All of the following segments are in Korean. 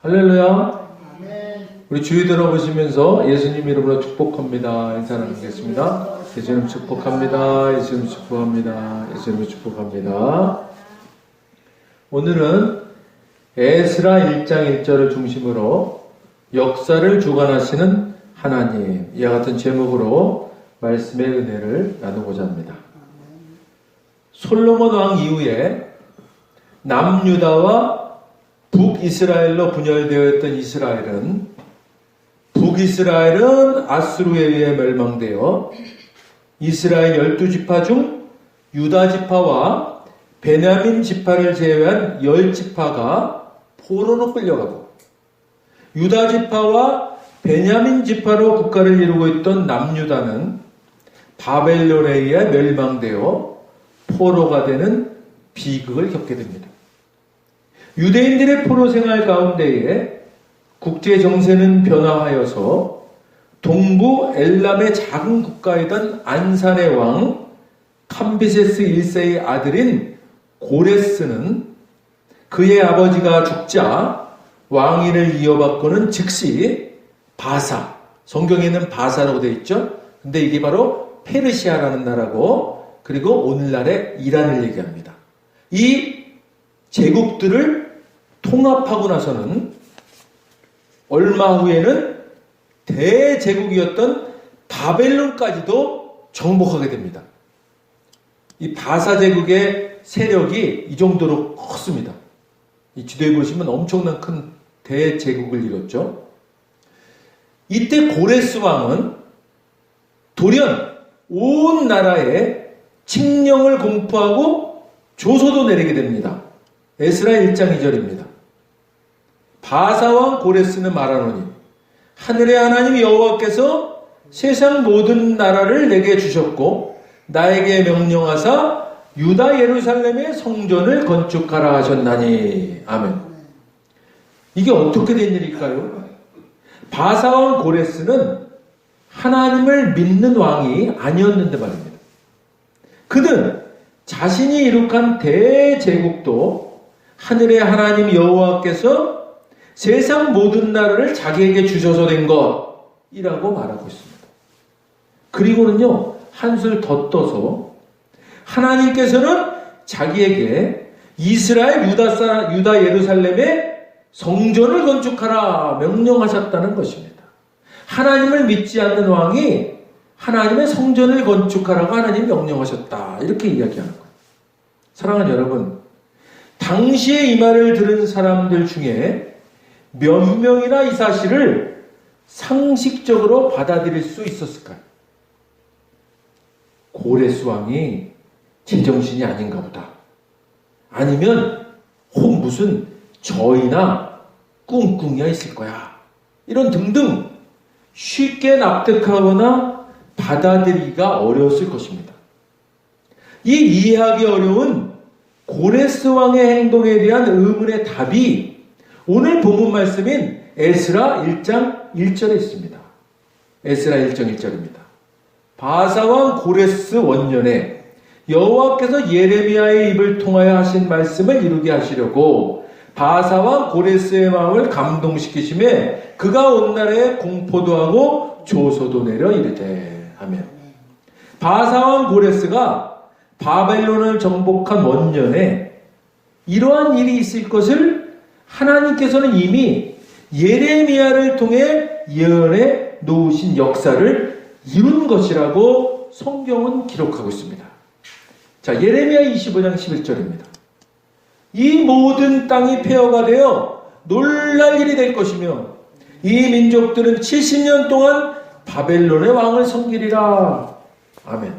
할렐루야. 우리 주위 들어보시면서 예수님 이름으로 축복합니다. 인사 나누겠습니다. 예수님 축복합니다. 예수님 축복합니다. 예수님 축복합니다. 오늘은 에스라 1장 1절을 중심으로 역사를 주관하시는 하나님 이와 같은 제목으로 말씀의 은혜를 나누고자 합니다. 솔로몬 왕 이후에 남유다와 북이스라엘로 분열되어 있던 이스라엘은 북이스라엘은 아수르에 의해 멸망되어 이스라엘 12지파 중 유다 지파와 베냐민 지파를 제외한 10지파가 포로로 끌려가고 유다 지파와 베냐민 지파로 국가를 이루고 있던 남유다는 바벨론에 의해 멸망되어 포로가 되는 비극을 겪게 됩니다. 유대인들의 포로 생활 가운데에 국제 정세는 변화하여서 동부 엘람의 작은 국가이던 안산의 왕 캄비세스 1세의 아들인 고레스는 그의 아버지가 죽자 왕위를 이어받고는 즉시 바사, 성경에는 바사라고 되어 있죠. 근데 이게 바로 페르시아라는 나라고 그리고 오늘날의 이란을 얘기합니다. 이 제국들을 통합하고 나서는 얼마 후에는 대제국이었던 바벨론까지도 정복하게 됩니다. 이 바사 제국의 세력이 이 정도로 컸습니다. 이 지도에 보시면 엄청난 큰 대제국을 이뤘죠. 이때 고레스 왕은 돌연 온 나라에 칙령을 공포하고 조소도 내리게 됩니다. 에스라 1장 2절입니다. 바사왕 고레스는 말하노니 하늘의 하나님 여호와께서 세상 모든 나라를 내게 주셨고 나에게 명령하사 유다 예루살렘의 성전을 건축하라 하셨나니 아멘. 이게 어떻게 된 일일까요? 바사왕 고레스는 하나님을 믿는 왕이 아니었는데 말입니다. 그는 자신이 이룩한 대제국도 하늘의 하나님 여호와께서 세상 모든 나라를 자기에게 주셔서 된 것이라고 말하고 있습니다. 그리고는요, 한술 더 떠서 하나님께서는 자기에게 이스라엘 유다, 유다 예루살렘에 성전을 건축하라 명령하셨다는 것입니다. 하나님을 믿지 않는 왕이 하나님의 성전을 건축하라고 하나님 명령하셨다. 이렇게 이야기하는 거예요. 사랑하는 여러분, 당시에 이 말을 들은 사람들 중에 몇 명이나 이 사실을 상식적으로 받아들일 수 있었을까요? 고레스 왕이 제정신이 아닌가 보다. 아니면 혹 무슨 저이나 꿍꿍이가 있을 거야. 이런 등등 쉽게 납득하거나 받아들이기가 어려웠을 것입니다. 이 이해하기 어려운 고레스 왕의 행동에 대한 의문의 답이 오늘 본문 말씀인 에스라 1장 1절에 있습니다. 에스라 1장 1절입니다. 바사왕 고레스 원년에 여호와께서 예레미야의 입을 통하여 하신 말씀을 이루게 하시려고 바사왕 고레스의 마음을 감동시키심에 그가 온 나라에 공포도 하고 조소도 내려 이르되 하면 바사왕 고레스가 바벨론을 정복한 원년에 이러한 일이 있을 것을 하나님께서는 이미 예레미야를 통해 예언해 놓으신 역사를 이룬 것이라고 성경은 기록하고 있습니다. 자, 예레미야 25장 11절입니다. 이 모든 땅이 폐허가 되어 놀랄 일이 될 것이며 이 민족들은 70년 동안 바벨론의 왕을 섬기리라. 아멘.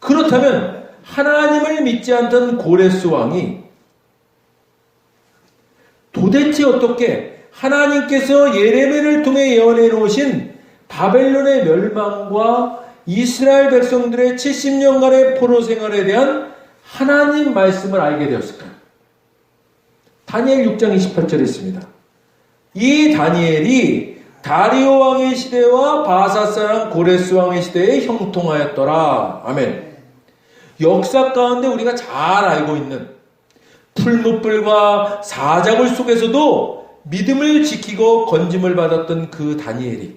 그렇다면 하나님을 믿지 않던 고레스 왕이 도대체 어떻게 하나님께서 예레미야를 통해 예언해 놓으신 바벨론의 멸망과 이스라엘 백성들의 70년간의 포로 생활에 대한 하나님 말씀을 알게 되었을까요? 다니엘 6장 28절에 있습니다. 이 다니엘이 다리오 왕의 시대와 바사 사람 고레스 왕의 시대에 형통하였더라. 아멘. 역사 가운데 우리가 잘 알고 있는 풀무불과 사자굴 속에서도 믿음을 지키고 건짐을 받았던 그 다니엘이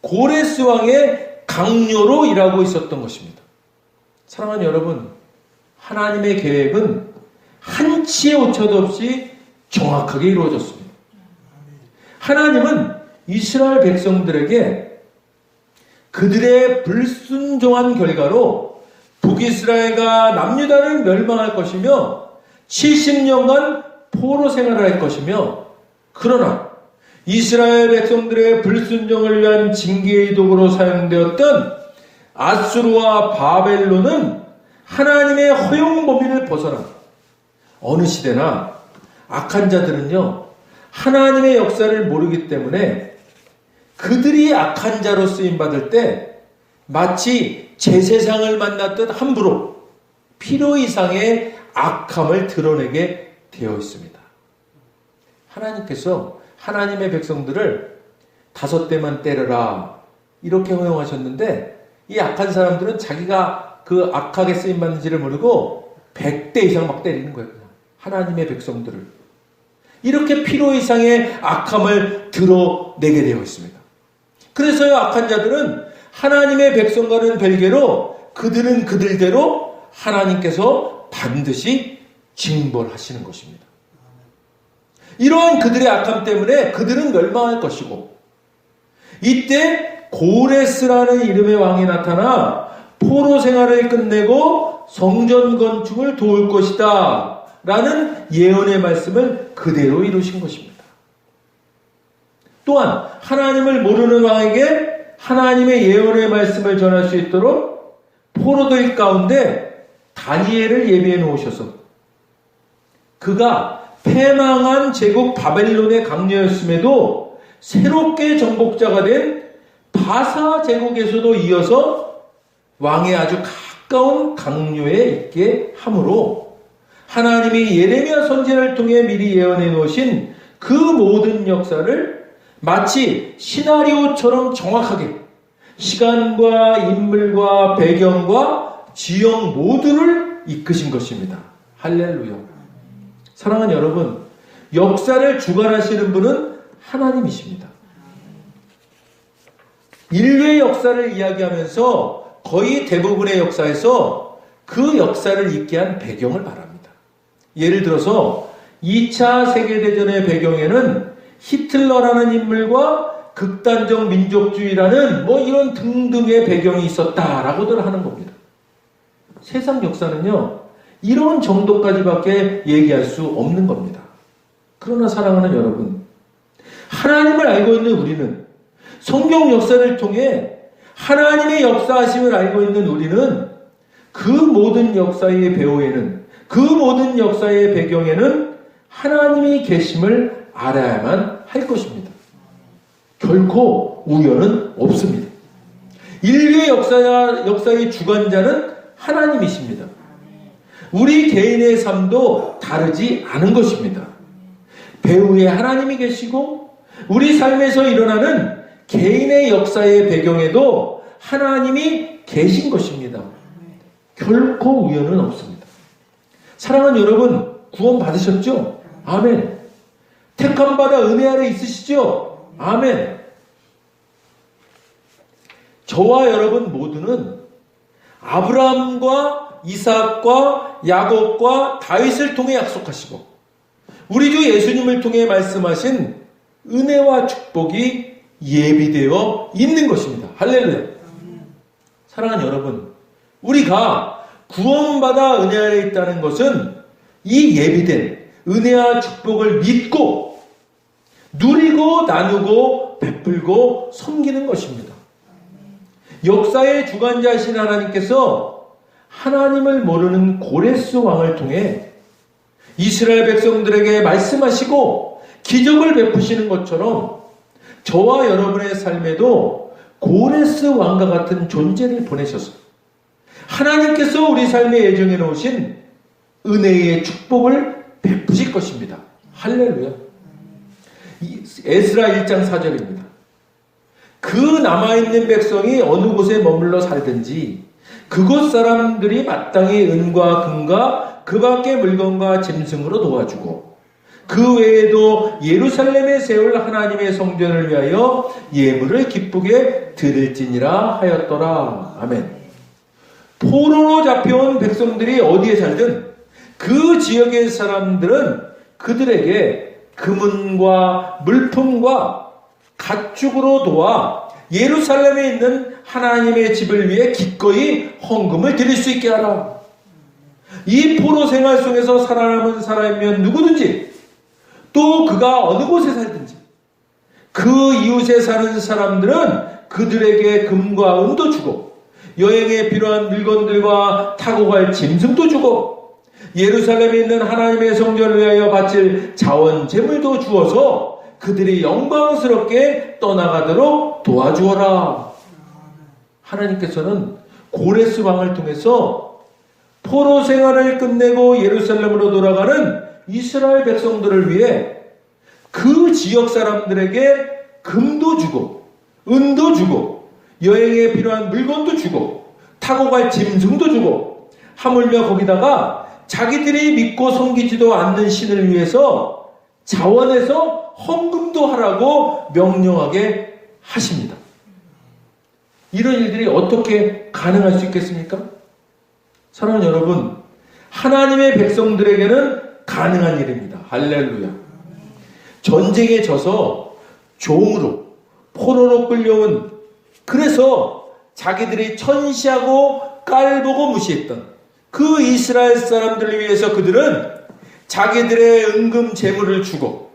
고레스 왕의 강요로 일하고 있었던 것입니다. 사랑하는 여러분, 하나님의 계획은 한치의 오차도 없이 정확하게 이루어졌습니다. 하나님은 이스라엘 백성들에게 그들의 불순종한 결과로 북이스라엘과 남유다를 멸망할 것이며 70년간 포로 생활을 할 것이며 그러나 이스라엘 백성들의 불순종을 위한 징계의 도구로 사용되었던 아수르와 바벨론은 하나님의 허용 범위를 벗어나 어느 시대나 악한 자들은요 하나님의 역사를 모르기 때문에 그들이 악한 자로 쓰임 받을 때 마치 제 세상을 만났듯 함부로 필요 이상의 악함을 드러내게 되어 있습니다. 하나님께서 하나님의 백성들을 다섯 대만 때려라 이렇게 허용하셨는데 이 악한 사람들은 자기가 그 악하게 쓰임 받는지를 모르고 백대 이상 막 때리는 거예요. 하나님의 백성들을 이렇게 필요 이상의 악함을 드러내게 되어 있습니다. 그래서요 악한 자들은 하나님의 백성과는 별개로 그들은 그들대로 하나님께서 반드시 징벌하시는 것입니다. 이러한 그들의 악함 때문에 그들은 멸망할 것이고 이때 고레스라는 이름의 왕이 나타나 포로 생활을 끝내고 성전 건축을 도울 것이다. 라는 예언의 말씀을 그대로 이루신 것입니다. 또한 하나님을 모르는 왕에게 하나님의 예언의 말씀을 전할 수 있도록 포로들 가운데 다니엘을 예비해 놓으셔서 그가 패망한 제국 바벨론의 강녀였음에도 새롭게 정복자가 된 바사 제국에서도 이어서 왕의 아주 가까운 강요에 있게 함으로 하나님이 예레미야 선지자를 통해 미리 예언해 놓으신 그 모든 역사를 마치 시나리오처럼 정확하게 시간과 인물과 배경과 지형 모두를 이끄신 것입니다. 할렐루야. 사랑하는 여러분, 역사를 주관하시는 분은 하나님이십니다. 인류의 역사를 이야기하면서 거의 대부분의 역사에서 그 역사를 있게 한 배경을 말합니다. 예를 들어서 2차 세계대전의 배경에는 히틀러라는 인물과 극단적 민족주의라는 뭐 이런 등등의 배경이 있었다라고들 하는 겁니다. 세상 역사는요, 이런 정도까지밖에 얘기할 수 없는 겁니다. 그러나 사랑하는 여러분, 하나님을 알고 있는 우리는 성경 역사를 통해 하나님의 역사하심을 알고 있는 우리는 그 모든 역사의 배후에는 그 모든 역사의 배경에는 하나님이 계심을 알아야만 할 것입니다. 결코 우연은 없습니다. 인류의 역사, 역사의 주관자는 하나님이십니다. 우리 개인의 삶도 다르지 않은 것입니다. 배후에 하나님이 계시고 우리 삶에서 일어나는 개인의 역사의 배경에도 하나님이 계신 것입니다. 결코 우연은 없습니다. 사랑하는 여러분, 구원 받으셨죠? 아멘. 택함 받아 은혜 아래 있으시죠? 아멘. 저와 여러분 모두는 아브라함과 이삭과 야곱과 다윗을 통해 약속하시고 우리 주 예수님을 통해 말씀하신 은혜와 축복이 예비되어 있는 것입니다. 할렐루야. 사랑하는 여러분, 우리가 구원받아 은혜 아래 있다는 것은 이 예비된 은혜와 축복을 믿고 누리고 나누고 베풀고 섬기는 것입니다. 역사의 주관자신 하나님께서 하나님을 모르는 고레스 왕을 통해 이스라엘 백성들에게 말씀하시고 기적을 베푸시는 것처럼 저와 여러분의 삶에도 고레스 왕과 같은 존재를 보내셔서 하나님께서 우리 삶에 예정해 놓으신 은혜의 축복을 베푸실 것입니다. 할렐루야. 에스라 1장 4절입니다. 그 남아있는 백성이 어느 곳에 머물러 살든지 그곳 사람들이 마땅히 은과 금과 그 밖의 물건과 짐승으로 도와주고 그 외에도 예루살렘에 세울 하나님의 성전을 위하여 예물을 기쁘게 드릴지니라 하였더라. 아멘. 포로로 잡혀온 백성들이 어디에 살든 그 지역의 사람들은 그들에게 금은과 물품과 가축으로 도와 예루살렘에 있는 하나님의 집을 위해 기꺼이 헌금을 드릴 수 있게 하라. 이 포로 생활 속에서 살아남은 사람이면 누구든지 또 그가 어느 곳에 살든지 그 이웃에 사는 사람들은 그들에게 금과 은도 주고 여행에 필요한 물건들과 타고 갈 짐승도 주고 예루살렘에 있는 하나님의 성전을 위하여 바칠 자원 재물도 주어서 그들이 영광스럽게 떠나가도록 도와주어라. 하나님께서는 고레스 왕을 통해서 포로 생활을 끝내고 예루살렘으로 돌아가는 이스라엘 백성들을 위해 그 지역 사람들에게 금도 주고 은도 주고 여행에 필요한 물건도 주고 타고 갈 짐승도 주고 하물며 거기다가 자기들이 믿고 섬기지도 않는 신을 위해서 자원해서 헌금도 하라고 명령하게 하십니다. 이런 일들이 어떻게 가능할 수 있겠습니까? 사랑하는 여러분, 하나님의 백성들에게는 가능한 일입니다. 할렐루야. 전쟁에 져서 종으로, 포로로 끌려온, 그래서 자기들이 천시하고 깔보고 무시했던 그 이스라엘 사람들을 위해서 그들은 자기들의 은금 재물을 주고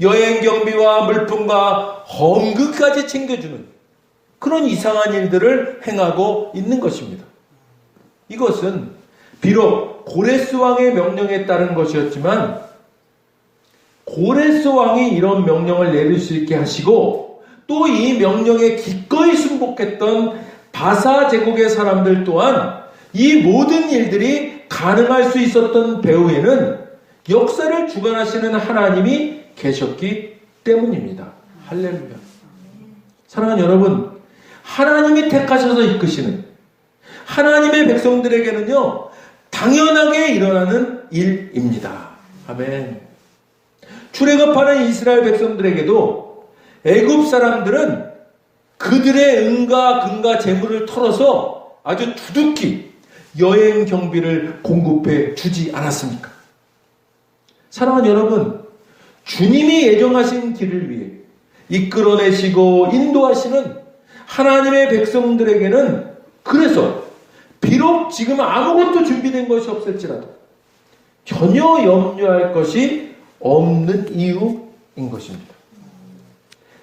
여행 경비와 물품과 헌금까지 챙겨주는 그런 이상한 일들을 행하고 있는 것입니다. 이것은 비록 고레스 왕의 명령에 따른 것이었지만 고레스 왕이 이런 명령을 내릴 수 있게 하시고 또 이 명령에 기꺼이 순복했던 바사 제국의 사람들 또한 이 모든 일들이 가능할 수 있었던 배후에는 역사를 주관하시는 하나님이 계셨기 때문입니다. 할렐루야. 사랑하는 여러분, 하나님이 택하셔서 이끄시는 하나님의 백성들에게는요, 당연하게 일어나는 일입니다. 아멘. 출애굽하는 이스라엘 백성들에게도 애굽 사람들은 그들의 은과 금과 재물을 털어서 아주 두둑히 여행 경비를 공급해 주지 않았습니까? 사랑하는 여러분, 주님이 예정하신 길을 위해 이끌어내시고 인도하시는 하나님의 백성들에게는 그래서 비록 지금 아무것도 준비된 것이 없을지라도 전혀 염려할 것이 없는 이유인 것입니다.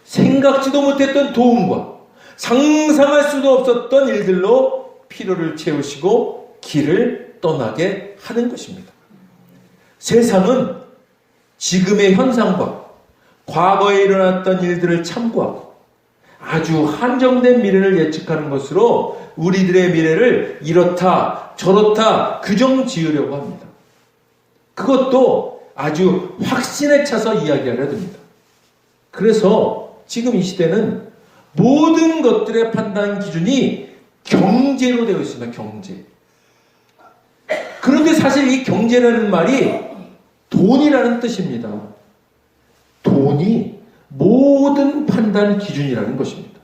생각지도 못했던 도움과 상상할 수도 없었던 일들로 필요를 채우시고 길을 떠나게 하는 것입니다. 세상은 지금의 현상과 과거에 일어났던 일들을 참고하고 아주 한정된 미래를 예측하는 것으로 우리들의 미래를 이렇다 저렇다 규정 지으려고 합니다. 그것도 아주 확신에 차서 이야기하려 듭니다. 그래서 지금 이 시대는 모든 것들의 판단 기준이 경제로 되어 있습니다. 경제. 그런데 사실 이 경제라는 말이 돈이라는 뜻입니다. 돈이 모든 판단 기준이라는 것입니다.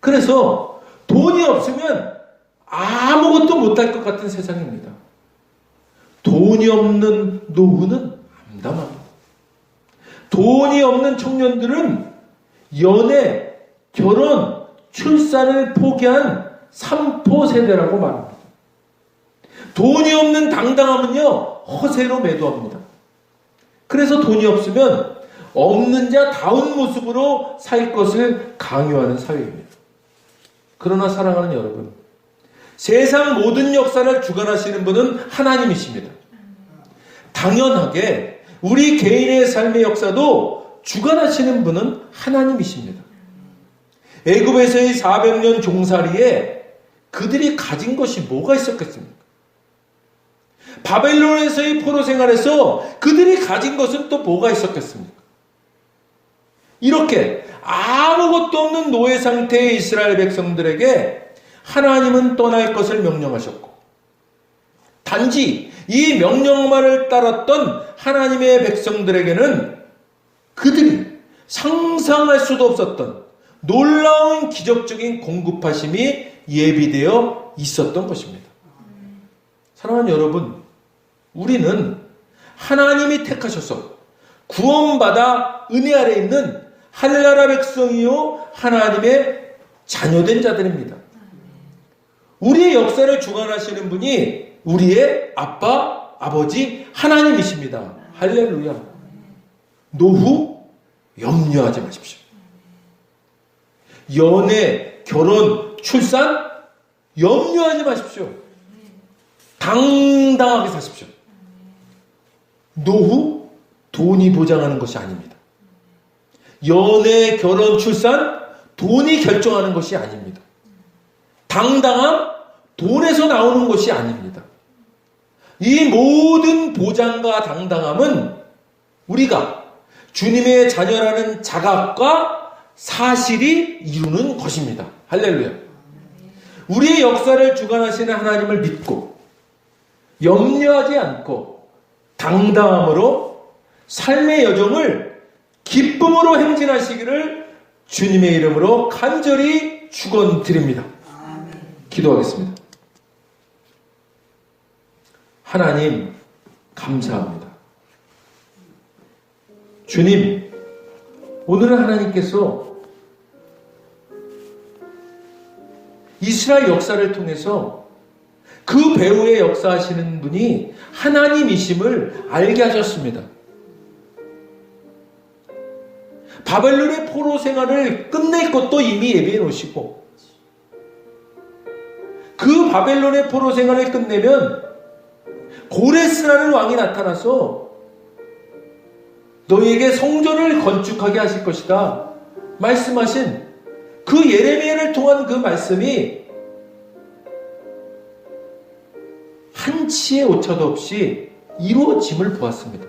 그래서 돈이 없으면 아무것도 못할 것 같은 세상입니다. 돈이 없는 노후는 암담합니다. 돈이 없는 청년들은 연애, 결혼, 출산을 포기한 삼포 세대라고 말합니다. 돈이 없는 당당함은요, 허세로 매도합니다. 그래서 돈이 없으면 없는 자 다운 모습으로 살 것을 강요하는 사회입니다. 그러나 사랑하는 여러분, 세상 모든 역사를 주관하시는 분은 하나님이십니다. 당연하게 우리 개인의 삶의 역사도 주관하시는 분은 하나님이십니다. 애굽에서의 400년 종살이에 그들이 가진 것이 뭐가 있었겠습니까? 바벨론에서의 포로 생활에서 그들이 가진 것은 또 뭐가 있었겠습니까? 이렇게 아무것도 없는 노예 상태의 이스라엘 백성들에게 하나님은 떠날 것을 명령하셨고 단지 이 명령만을 따랐던 하나님의 백성들에게는 그들이 상상할 수도 없었던 놀라운 기적적인 공급하심이 예비되어 있었던 것입니다. 사랑하는 여러분, 우리는 하나님이 택하셔서 구원받아 은혜 아래 있는 하늘나라 백성이요 하나님의 자녀된 자들입니다. 우리의 역사를 주관하시는 분이 우리의 아빠, 아버지 하나님이십니다. 할렐루야. 노후 염려하지 마십시오. 연애, 결혼, 출산 염려하지 마십시오. 당당하게 사십시오. 노후 돈이 보장하는 것이 아닙니다. 연애, 결혼, 출산 돈이 결정하는 것이 아닙니다. 당당함 돈에서 나오는 것이 아닙니다. 이 모든 보장과 당당함은 우리가 주님의 자녀라는 자각과 사실이 이루는 것입니다. 할렐루야. 우리의 역사를 주관하시는 하나님을 믿고 염려하지 않고 당당함으로 삶의 여정을 기쁨으로 행진하시기를 주님의 이름으로 간절히 축원드립니다. 기도하겠습니다. 하나님 감사합니다. 주님 오늘은 하나님께서 이스라엘 역사를 통해서 그 배후에 역사하시는 분이 하나님이심을 알게 하셨습니다. 바벨론의 포로 생활을 끝낼 것도 이미 예비해 놓으시고 그 바벨론의 포로 생활을 끝내면 고레스라는 왕이 나타나서 너에게 성전을 건축하게 하실 것이다. 말씀하신 그 예레미야를 통한 그 말씀이 한치의 오차도 없이 이루어짐을 보았습니다.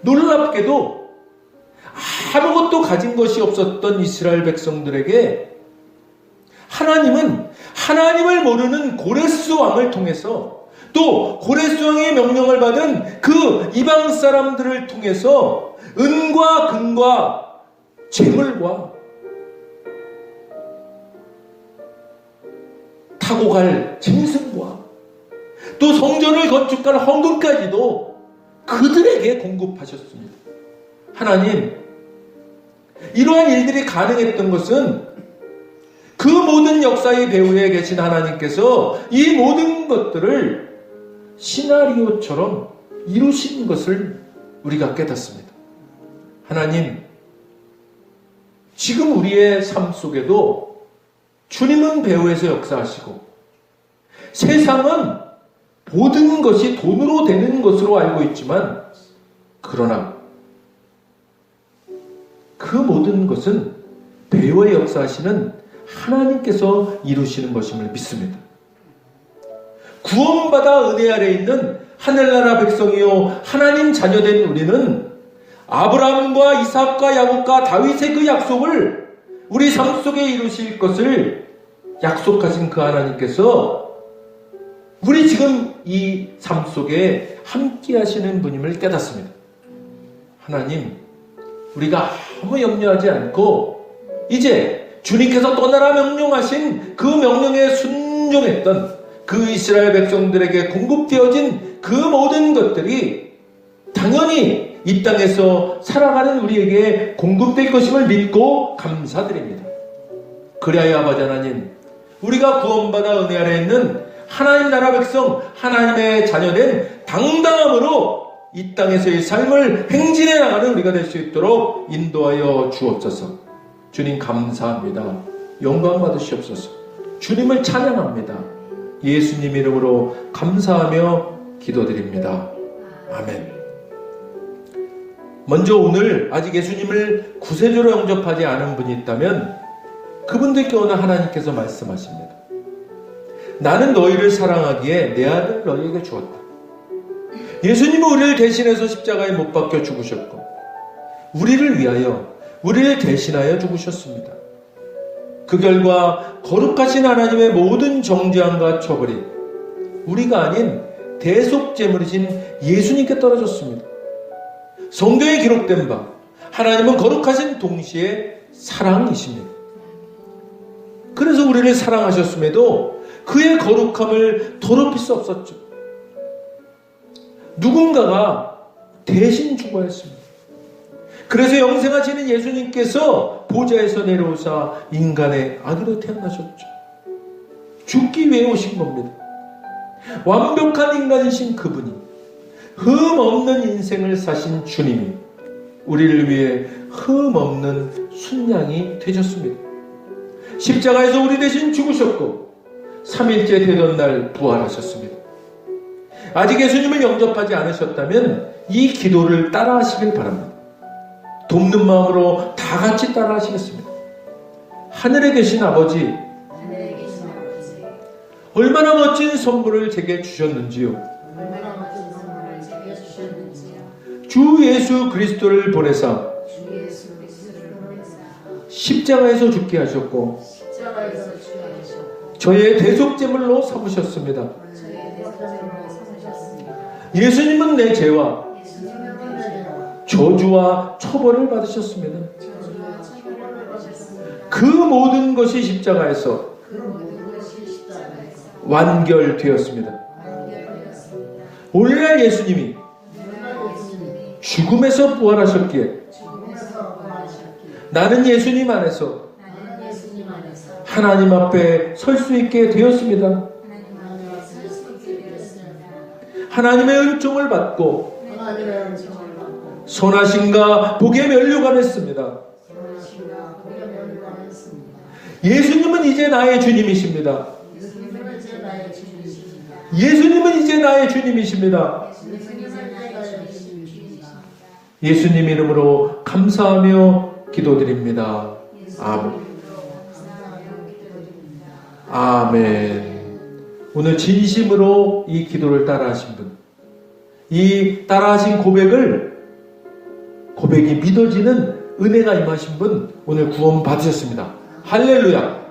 놀랍게도 아무것도 가진 것이 없었던 이스라엘 백성들에게 하나님은 하나님을 모르는 고레스 왕을 통해서 또 고레스 왕의 명령을 받은 그 이방 사람들을 통해서 은과 금과 재물과 타고 갈 짐승과 또 성전을 건축할 헌금까지도 그들에게 공급하셨습니다. 하나님, 이러한 일들이 가능했던 것은 그 모든 역사의 배후에 계신 하나님께서 이 모든 것들을 시나리오처럼 이루신 것을 우리가 깨닫습니다. 하나님, 지금 우리의 삶 속에도 주님은 배후에서 역사하시고 세상은 모든 것이 돈으로 되는 것으로 알고 있지만 그러나 그 모든 것은 배후에 역사하시는 하나님께서 이루시는 것임을 믿습니다. 구원받아 은혜 아래 있는 하늘나라 백성이요 하나님 자녀된 우리는 아브라함과 이삭과 야곱과 다윗의 그 약속을 우리 삶 속에 이루실 것을 약속하신 그 하나님께서 우리 지금 이 삶 속에 함께 하시는 분임을 깨닫습니다. 하나님, 우리가 아무 염려하지 않고 이제 주님께서 떠나라 명령하신 그 명령에 순종했던 그 이스라엘 백성들에게 공급되어진 그 모든 것들이 당연히 이 땅에서 살아가는 우리에게 공급될 것임을 믿고 감사드립니다. 그리하여 아버지 하나님, 우리가 구원받아 은혜 아래 있는 하나님 나라 백성, 하나님의 자녀된 당당함으로 이 땅에서의 삶을 행진해 나가는 우리가 될 수 있도록 인도하여 주옵소서. 주님 감사합니다. 영광 받으시옵소서. 주님을 찬양합니다. 예수님 이름으로 감사하며 기도드립니다. 아멘. 먼저 오늘 아직 예수님을 구세주로 영접하지 않은 분이 있다면 그분들께 오늘 하나님께서 말씀하십니다. 나는 너희를 사랑하기에 내 아들 너희에게 주었다. 예수님은 우리를 대신해서 십자가에 못 박혀 죽으셨고, 우리를 위하여, 우리를 대신하여 죽으셨습니다. 그 결과 거룩하신 하나님의 모든 정죄함과 처벌이 우리가 아닌 대속제물이신 예수님께 떨어졌습니다. 성경에 기록된 바 하나님은 거룩하신 동시에 사랑이십니다. 그래서 우리를 사랑하셨음에도 그의 거룩함을 더럽힐 수 없었죠. 누군가가 대신 죽어야 했습니다. 그래서 영생하시는 예수님께서 보좌에서 내려오사 인간의 아기로 태어나셨죠. 죽기 위해 오신 겁니다. 완벽한 인간이신 그분이 흠 없는 인생을 사신 주님이 우리를 위해 흠 없는 순양이 되셨습니다. 십자가에서 우리 대신 죽으셨고 3일째 되던 날 부활하셨습니다. 아직 예수님을 영접하지 않으셨다면 이 기도를 따라 하시길 바랍니다. 돕는 마음으로 다 같이 따라 하시겠습니다. 하늘에 계신 아버지, 하늘에 계신 아버지, 얼마나 멋진 선물을 제게 주셨는지요. 주 예수 그리스도를 보내사 십자가에서 죽게 하셨고 저의 대속제물로 삼으셨습니다. 예수님은 내 죄와 저주와 처벌을 받으셨습니다. 그 모든 것이 십자가에서 완결되었습니다. 오늘날 예수님이 죽음에서 부활하셨기에 나는 예수님 안에서 하나님 앞에 설 수 있게 되었습니다. 하나님의 은총을 받고 선하신가 이제 나의 주님이십니다. 예수님은 이제 나의 주님이십니다. 예수님은 이제 나의 주님이십니다. 예수님 이름으로 감사하며 기도드립니다. 아멘. 감사하며 기도드립니다. 아멘. 오늘 진심으로 이 기도를 따라하신 분, 이 따라하신 고백을 고백이 믿어지는 은혜가 임하신 분 오늘 구원 받으셨습니다. 할렐루야.